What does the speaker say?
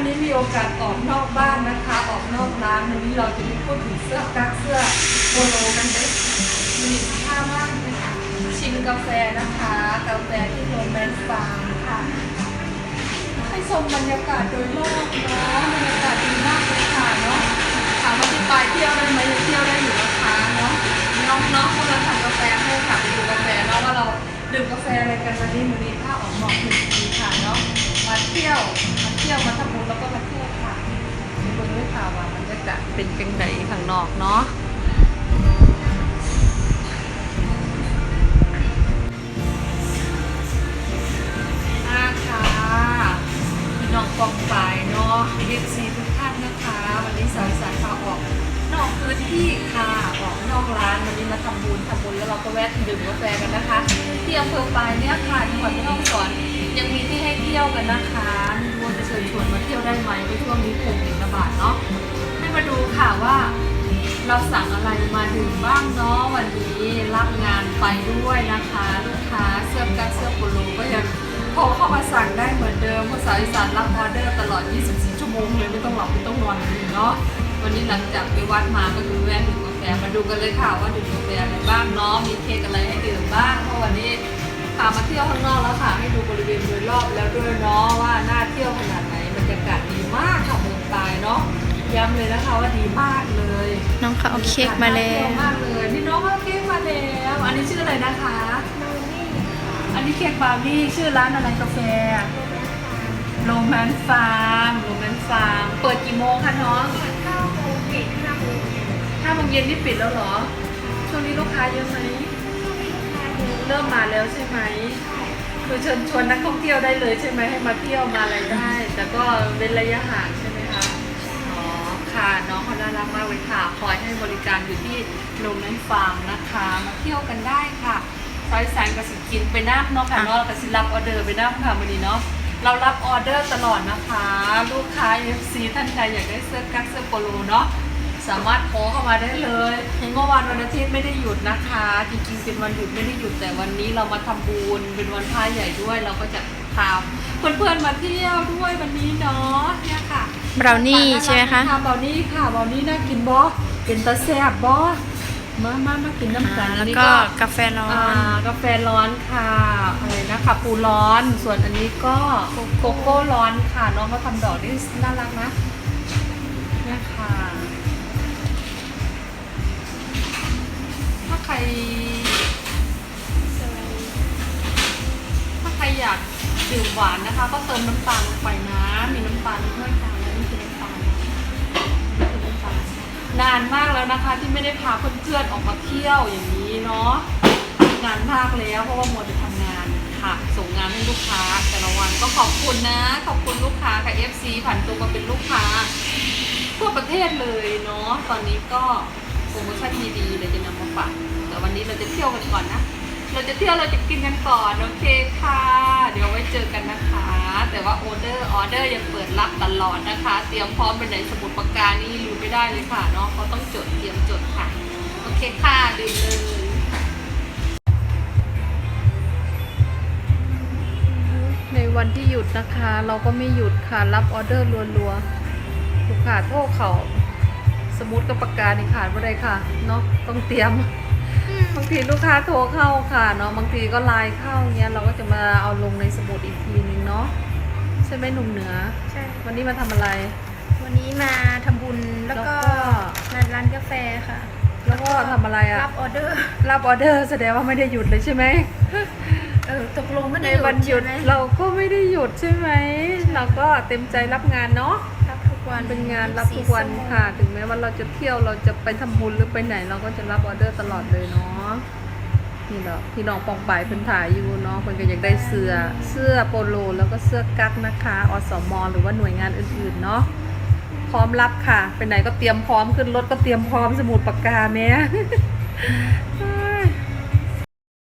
นนี้มีโอกาสออกนอกบ้านนะคะ ออกนอกร้านวันนี้เราจะไม่พูดถึงเสื้อกั๊กเสื้อโปโลกันเด็กมีค่ามากเลยค่ะชิมกาแฟนะคะ กาแฟที่โรแมนฟาร์มค่ะให้ชมบรรยากาศโดยรอบเนาะบรรยากาศดีมากเลยค่ะเนาะถามว่าจะไปเที่ยวได้ไหมเที่ยวได้อยู่นะคะเนาะน้องน้องคนละทำกาแฟให้ค่ะไปดูกาแฟเนาะว่าเราดื่มกาแฟอะไรกันวันนี้วันนี้ถ้าออกหมอกหนึ่งทีค่ะเนาะ เที่ยวมาเที่ยวมาทำบุญแล้วก็มาเที่ยวค่ะไปดูด้วยค่ะว่าบรรยากาศเป็นจังไดข้างนอกเนาะมาค่ะพี่น้องกองฝ่ายเนาะเอฟซีทุกท่านนะคะ วันนี้สายสายพาออก นอกพื้นที่ค่ะออกนอกร้านวันนี้มาทำบุญทำบุญแล้วเราก็แวะดื่มกาแฟกันนะคะที่อำเภอปลายเนี่ยค่ะจังหวัดแม่ฮ่องสอน ยังมีที่ให้เที่ยวกันนะคะไม่รู้ว่าจะเชิญชวนมาเที่ยวได้ไหมในช่วงนี้โควิดระบาดเนาะให้มาดูค่ะว่า เราสั่งอะไรมาดื่มบ้างเนาะวันนี้รับงานไปด้วยนะคะ ลูกค้าเสื้อกั๊กเสื้อโปโลก็ยังโทรเข้ามาสั่งได้เหมือนเดิมภาษาอีสานรับออเดอร์ตลอด 24 ชั่วโมงเลยไม่ต้องหลับไม่ต้องนอนเลยเนาะวันนี้หลังจากไปวัดมาก็คือแวะดื่มกาแฟมาดูกันเลยค่ะว่าดื่มกาแฟอะไรบ้างเนาะมีเค้กอะไรให้ดื่มบ้างเพราะวันนี้ พามาเที่ยวข้างนอกแล้วค่ะให้ดูบริเวณโดยรอบแล้วด้วยเนาะว่าน่าเที่ยวขนาดไหนบรรยากาศดีมากค่ะเมืองปลายเนาะย้ำเลยนะคะว่าดีมากเลยน้องเขาเอาเค้กมาแล้น่วเที่ยวมากเลยนี่น้องเอาเค้กมาแล้วอันนี้ชื่ออะไรนะคะอันนี้เค้กบราวนี่ชื่อร้านอะไรกาแฟโรแมนฟาร์มโรแมนฟาร์มเปิดกี่โมงคะน้อง9โมงปิด5โมงเย็นห้าโมงเย็นนี่ปิดแล้วเหรอช่วงนี้ลูกค้าเยอะไหมช่วงนี้ลูก ค้าเยอะเริ่มมาแล้วใช่ไหมคือเชิญชวนนักท่องเที่ยวได้เลยใช่ไหมให้มาเที่ยวมาอะไรได้ แต่ก็เว้นระยะห่างใช่ไหมคะอ๋อค่ะน้องเขาน่ารักมากเลยค่ะคอยให้บริการอยู่ที่โนแมนฟาร์มนะคะมาเที่ยวกันได้ค่ะซอยแสงกสิกินไปน้ำเนาะค่ะเนาะแล้วกสิรับออเดอร์ไปน้ำค่ะวันนี้เนาะเรารับออเดอร์ตลอดนะคะ ลูกค้า FC ท่านใดอยากได้เสื้อกั๊กเสื้อโปโลเนาะ สามารถโทรเข้ามาได้เลยเมื่อวานวันอาทิตย์ไม่ได้หยุดนะคะ จริงๆเป็นวันหยุดไม่ได้หยุดแต่วันนี้เรามาทำบุญเป็นวันพระใหญ่ด้วย เราก็จะพาเพื่อนๆมาเที่ยวด้วยวันนี้เนาะเนี่ยค่ะบราวนี่ใช่ไหมคะบราวนี่ค่ะบราวนี่น่ากินบอเป็นตาแซ่บบอมามามากินน้ำกันอ่าอันแล้วนี้ก็กาแฟร้ออ่านกาแฟร้อนค่ะอะไรนะคะปูร้อน ส่วนอันนี้ก็โกโก้ร้อนค่ะน้องเขาทำดอกนี่น่ารักนะเนี่ยค่ะ ถ้าใครถ้าใครอยากดื่มหวานนะคะ ก็เติมน้ำตาลลงไปนะมีน้ำตาลด้วยค่ะแล้วนี่คือน้ำตาลนี่คือน้ำตาลนานมากแล้วนะคะ ที่ไม่ได้พาเพื่อนๆออกมาเที่ยวอย่างนี้เนาะนานมากแล้วเพราะว่ามัวแต่ทำงานค่ะ ส่งงานให้ลูกค้า แต่ละวันก็ขอบคุณนะ ขอบคุณลูกค้ากับ FC ผ่านตัวมาเป็นลูกค้าทั่วประเทศเลยเนาะตอนนี้ก็ โปรโมชั่นดีๆเดี๋ยจะนำมาฝากแต่วันนี้เราจะเที่ยวกันก่อนนะ เราจะเที่ยวเราจะกินกันก่อนโอเคค่ะ เดี๋ยวไว้เจอกันนะคะ แต่ว่าออเดอร์ออเดอร์ยังเปิดรับตลอดนะคะ เตรียมพร้อมไปไหนสมุดปากกานี่ลืมไม่ได้เลยค่ะเนาะเขาต้องจดเตรียมจดค่ะ โอเคค่ะดื่มเลยในวันที่หยุดนะคะ เราก็ไม่หยุดค่ะรับออเดอร์รัวๆลูกค้าโทษเขา สมุดกับปากกานี่ขาดไม่ได้ค่ะเนาะต้องเตรียม บางทีลูกค้าโทรเข้าค่ะเนาะบางทีก็ไลน์เข้าเงี้ยเราก็จะมาเอาลงในสมุดอีกทีนึงเนาะใช่ไหมหนุ่มเหนือ ใช่ วันนี้มาทำอะไร วันนี้มาทำบุญแล้วก็แล้วก็มาร้านกาแฟค่ะ แล้วก็ทำอะไรอะรับออเดอร์ รับออเดอร์แสดงว่าไม่ได้หยุดเลยใช่ไหม เออตกลงไม่ในได้วันหยุดใช่ไม เราก็ไม่ได้หยุดใช่ไหม เราก็เต็มใจรับงานเนาะรับทุก วันเป็นงานรับทุกวันค่ะ ถึงแม้ว่าเราจะเที่ยวเราจะไปทำบุญหรือไปไหน เราก็จะรับออเดอร์ตลอดเลยเนาะนี่เนาะพี่น้องปองปายเพิ่นถ่ายอยู่เนาะเพิ่นก็อยากได้เสื้อเสื้อโปโลแล้วก็เสื้อกั๊กนะคะอสมหรือว่าหน่วยงานอื่นๆเนาะพร้อมรับค่ะ ไปไหนก็เตรียมพร้อมขึ้นรถก็เตรียมพร้อมสมุดปากกาแม่